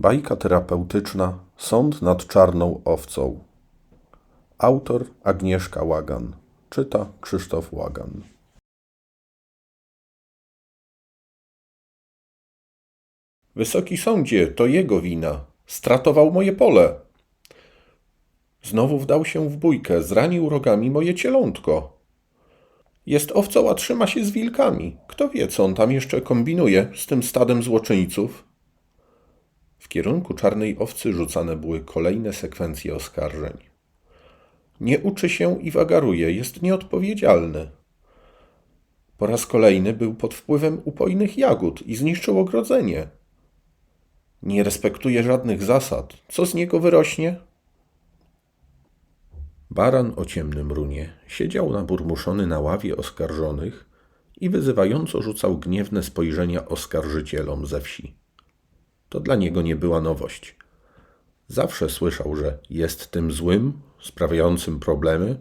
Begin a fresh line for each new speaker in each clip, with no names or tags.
Bajka terapeutyczna Sąd nad czarną owcą. Autor Agnieszka Łagan. Czyta Krzysztof Łagan. Wysoki sądzie, to jego wina. Stratował moje pole. Znowu wdał się w bójkę, zranił rogami moje cielątko. Jest owcą, a trzyma się z wilkami. Kto wie, co on tam jeszcze kombinuje z tym stadem złoczyńców? W kierunku czarnej owcy rzucane były kolejne sekwencje oskarżeń. Nie uczy się i wagaruje, jest nieodpowiedzialny. Po raz kolejny był pod wpływem upojnych jagód i zniszczył ogrodzenie. Nie respektuje żadnych zasad. Co z niego wyrośnie? Baran o ciemnym runie siedział naburmuszony na ławie oskarżonych i wyzywająco rzucał gniewne spojrzenia oskarżycielom ze wsi. To dla niego nie była nowość. Zawsze słyszał, że jest tym złym, sprawiającym problemy.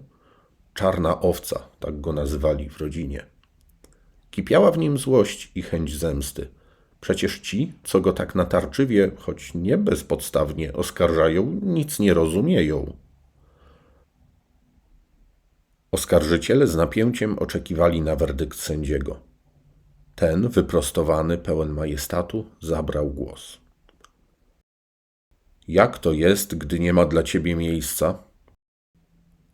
Czarna owca, tak go nazywali w rodzinie. Kipiała w nim złość i chęć zemsty. Przecież ci, co go tak natarczywie, choć nie bezpodstawnie oskarżają, nic nie rozumieją. Oskarżyciele z napięciem oczekiwali na werdykt sędziego. Ten, wyprostowany, pełen majestatu, zabrał głos. Jak to jest, gdy nie ma dla ciebie miejsca?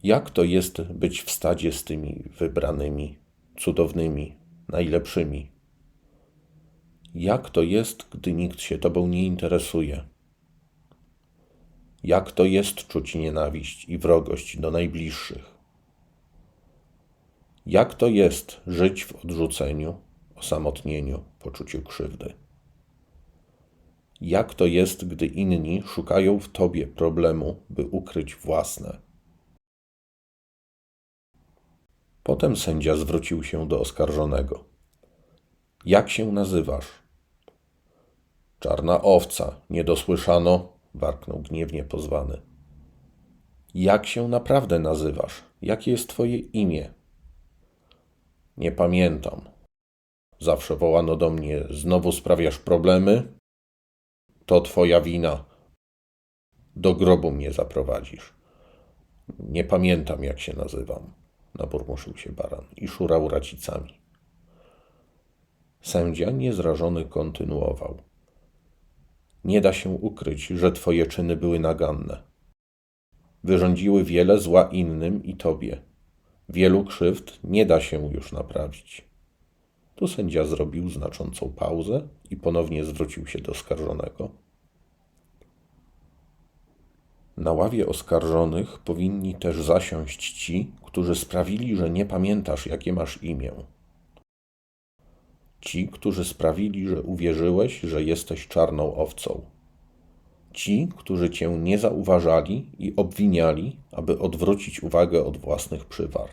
Jak to jest być w stadzie z tymi wybranymi, cudownymi, najlepszymi? Jak to jest, gdy nikt się tobą nie interesuje? Jak to jest czuć nienawiść i wrogość do najbliższych? Jak to jest żyć w odrzuceniu, osamotnieniu, poczuciu krzywdy? Jak to jest, gdy inni szukają w tobie problemu, by ukryć własne? Potem sędzia zwrócił się do oskarżonego. Jak się nazywasz? Czarna owca, nie dosłyszano, warknął gniewnie pozwany. Jak się naprawdę nazywasz? Jakie jest twoje imię? Nie pamiętam. Zawsze wołano do mnie: Znowu sprawiasz problemy? To twoja wina. Do grobu mnie zaprowadzisz. Nie pamiętam, jak się nazywam. Naburmuszył się baran i szurał racicami. Sędzia niezrażony kontynuował. Nie da się ukryć, że twoje czyny były naganne. Wyrządziły wiele zła innym i tobie. Wielu krzywd nie da się już naprawić. Tu sędzia zrobił znaczącą pauzę i ponownie zwrócił się do oskarżonego. Na ławie oskarżonych powinni też zasiąść ci, którzy sprawili, że nie pamiętasz, jakie masz imię. Ci, którzy sprawili, że uwierzyłeś, że jesteś czarną owcą. Ci, którzy cię nie zauważali i obwiniali, aby odwrócić uwagę od własnych przywar.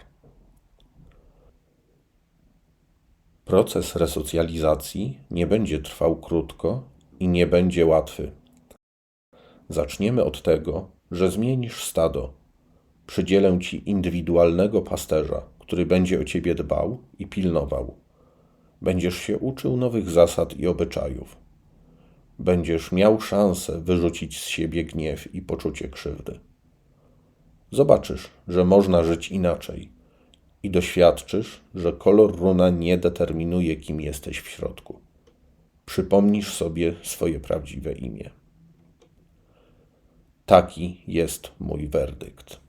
Proces resocjalizacji nie będzie trwał krótko i nie będzie łatwy. Zaczniemy od tego, że zmienisz stado. Przydzielę ci indywidualnego pasterza, który będzie o ciebie dbał i pilnował. Będziesz się uczył nowych zasad i obyczajów. Będziesz miał szansę wyrzucić z siebie gniew i poczucie krzywdy. Zobaczysz, że można żyć inaczej i doświadczysz, że kolor runa nie determinuje, kim jesteś w środku. Przypomnisz sobie swoje prawdziwe imię. Taki jest mój werdykt.